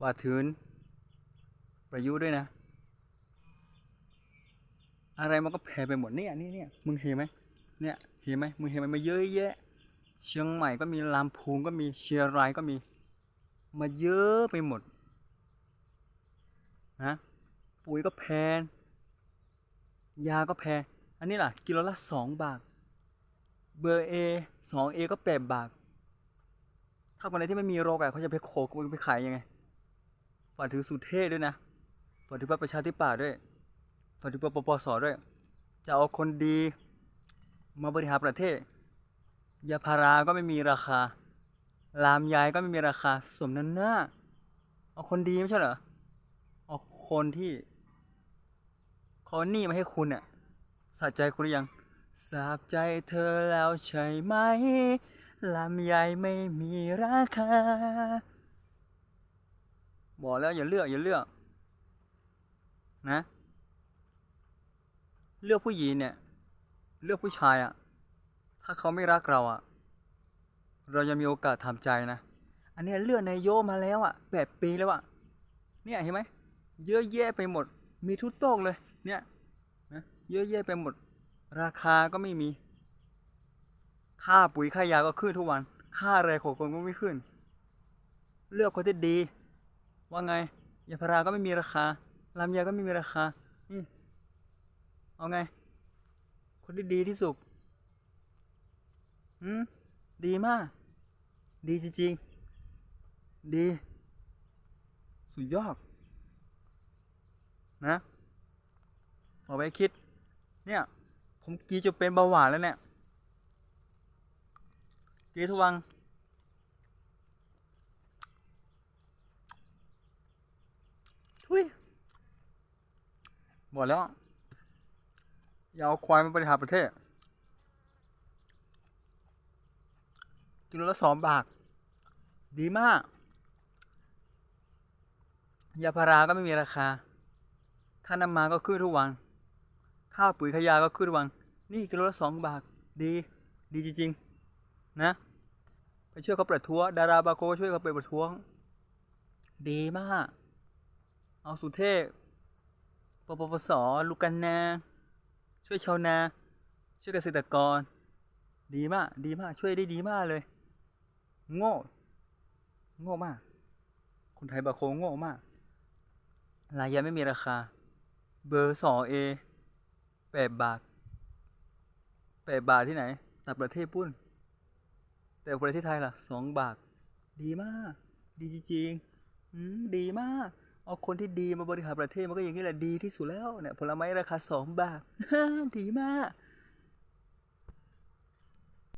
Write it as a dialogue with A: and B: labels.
A: ฝาถึงประยุทธ์ด้วยนะ อะไรมันก็แพ้ไปหมดเนี่ยนี่เนี่ยมึงเห็นไหมเนี่ยเห็นไหมมึงเห็นไหมมาเยอะแยะ เชียงใหม่ก็มีลำพูนก็มีเชียงรายก็มี มาเยอะไปหมดนะปุ๋ยก็แพงยาก็แพงอันนี้ล่ะกิโลละสองบาท เบอร์เอสองเอก็แปดบาท ถ้าคนไหนที่ไม่มีโรคอะเขาจะไปโขกไปขายยังไง ฝากถือสุเทพด้วยนะฝากถือพรรคประชาธิปัตย์ด้วยฝากถือปปปสด้วย จะเอาคนดี มาบริหารประเทศ ยาพาราก็ไม่มีราคา ลามยายก็ไม่มีราคา สมนั้นหน้า เอาคนดีไม่ใช่เหรอ เอาคนที่เขาหนี้มาให้คุณเนี่ยสะใจคุณหรือยังสาบใจเธอแล้วใช่ไหม ลำไยไม่มีราคา บอกแล้วอย่าเลือกอย่าเลือก นะ เลือกผู้หญิงเนี่ย เลือกผู้ชายอะถ้าเขาไม่รักเราอะเรายังมีโอกาสทำใจนะ อันนี้เลือกนายโยมาแล้วอะแปดปีแล้วอะเนี่ยเห็นไหมเยอะแยะไปหมด มีทุกโต๊ะเลย เนี่ยนะเยอะแยะไปหมด ราคาก็ไม่มี ค่าปุ๋ยค่ายาก็ขึ้นทุกวัน ค่าอะไรของคนก็ไม่ขึ้น เลือกคนที่ดี ว่าไงยาพาราก็ไม่มีราคาลำไยก็ไม่มีราคานี่เอาไง คนที่ดีที่สุดอืมดีมาก ดีจริงๆ ดี สุดยอด นะเอาไว้คิด เนี่ย ผมกีจะเป็นเบาหวานแล้วเนี่ยกีทุกวัน ทุย บอกแล้ว อย่าเอาควายมาบริหารประเทศ กิโลละสองบาท ดีมาก ยาพาราก็ไม่มีราคา ค่าน้ำมันก็ขึ้นทุกวันค่าวปุ๋ยขยาก็ขึ้นทุกวัน นี่กิโลละสองบาท ดี ดีจริงๆ นะ ไปช่วยเขาประท้วง ดาราบางคนก็ช่วยเขาไปประท้วง ดีมาก เอาสุเทพ ปปปสลูกกันนา ช่วยชาวนา ช่วยเกษตรกร ดีมาก ดีมาก ช่วยได้ดีมากเลย โง่ โง่มาก คนไทยบางคนโง่มากรายยาไม่มีราคา เบอร์สองเอแปดบาทแปดบาทที่ไหนต่างประเทศปุ้น แต่ประเทศไทยล่ะสองบาท ดีมาก ดีจริงๆดีมาก เอาคนที่ดีมาบริหารประเทศมันก็อย่างนี้แหละดีที่สุดแล้วเนี่ยผลไม้ราคาสองบาทดีมาก